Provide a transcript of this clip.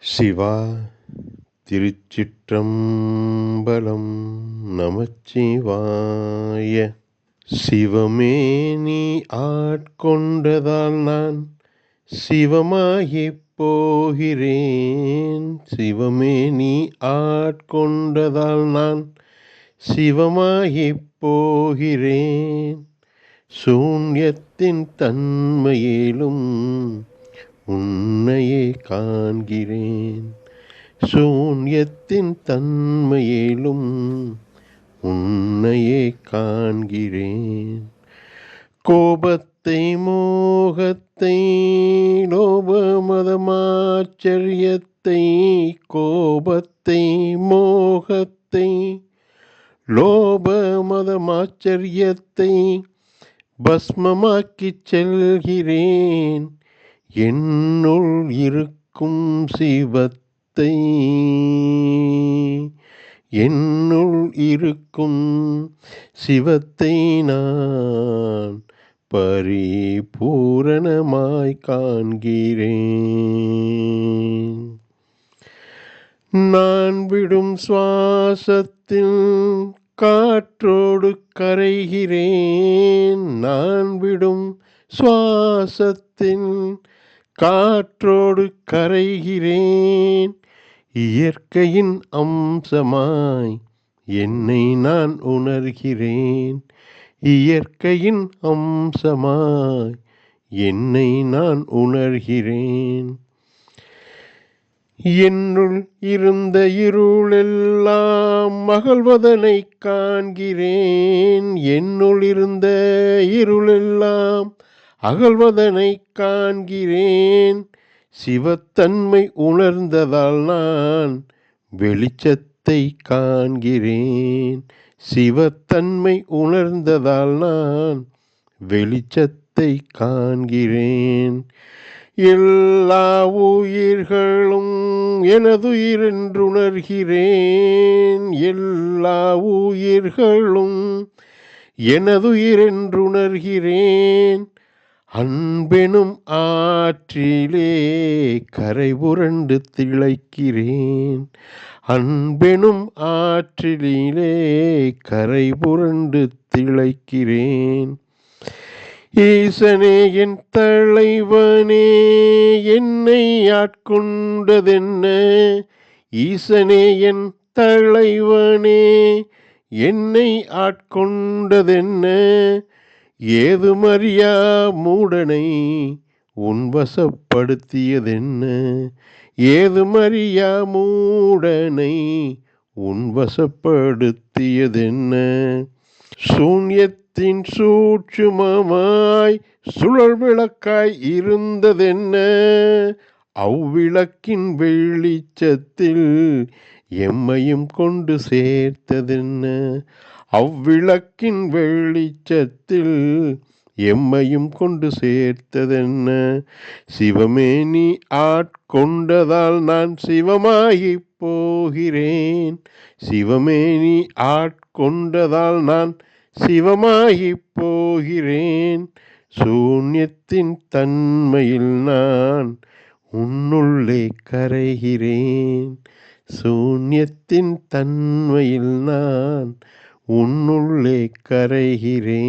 சிவா திருச்சிற்றம்பலம் நமச்சிவாய. சிவமே நீ ஆட்கொண்டதால் நான் சிவமாகிப் போகிறேன். சிவமே நீ ஆட்கொண்டதால் நான் சிவமாகிப் போகிறேன். சூன்யத்தின் தன்மையிலும் உன்னையே காண்கிறேன். சூன்யத்தின் தன்மையிலும் உன்னையே காண்கிறேன். கோபத்தை மோகத்தை லோபமதமாச்சரியத்தை கோபத்தை மோகத்தை லோபமதமாச்சரியத்தை பஸ்மமாக்கிச் செல்கிறேன். என்னுள் இருக்கும் சிவத்தை என்னுள் இருக்கும் சிவத்தை நான் பரிபூரணமாய் காண்கிறேன். நான் விடும் சுவாசத்தில் காற்றோடு கரைகிறேன். நான் விடும் சுவாசத்தின் காற்றோடு கரைகிறேன். இயற்கையின் அம்சமாய் என்னை நான் உணர்கிறேன். இயற்கையின் அம்சமாய் என்னை நான் உணர்கிறேன். என்னுள் இருந்த இருளெல்லாம் மகள்வதனை காண்கிறேன். என்னுள் இருந்த இருளெல்லாம் அகழ்வதனை காண்கிறேன். சிவத்தன்மை உணர்ந்ததால் நான் வெளிச்சத்தை காண்கிறேன். சிவத்தன்மை உணர்ந்ததால் நான் வெளிச்சத்தை காண்கிறேன். எல்லா உயிர்களும் எனதுயிரென்றுணர்கிறேன். எல்லா உயிர்களும் எனதுயிரென்றுணர்கிறேன். அன்பெனும் ஆற்றிலே கரை புரண்டு திளைக்கிறேன். அன்பெனும் ஆற்றிலே கரை புரண்டு திளைக்கிறேன். ஈசனே என் தலைவனே என்னை ஆட்கொண்டதென்ன? ஈசனே என் தலைவனே என்னை ஆட்கொண்டதென்ன? ஏதுமறியா மூடனை உன்வசப்படுத்தியதென்ன ஏதுமறியா மூடனை உன்வசப்படுத்தியதென்ன சூன்யத்தின் சூட்சுமமாய் சுழல் விளக்காய் இருந்ததென்ன? அவ்விளக்கின் வெளிச்சத்தில் எம்மையும் கொண்டு சேர்த்ததென்ன? அவ்விளக்கின் வெளிச்சத்தில் எம்மையும் கொண்டு சேர்த்ததென்ன? சிவமே நீ ஆட்கொண்டதால் நான் சிவமாகி போகிறேன். சிவமே நீ ஆட்கொண்டதால் நான் சிவமாகி போகிறேன். சூன்யத்தின் தன்மையில் நான் உன்னுள்ளே கரைகிறேன். சூன்யத்தின் தன்மையில் நான் உன்னுள்ளே கரைகிறேன்.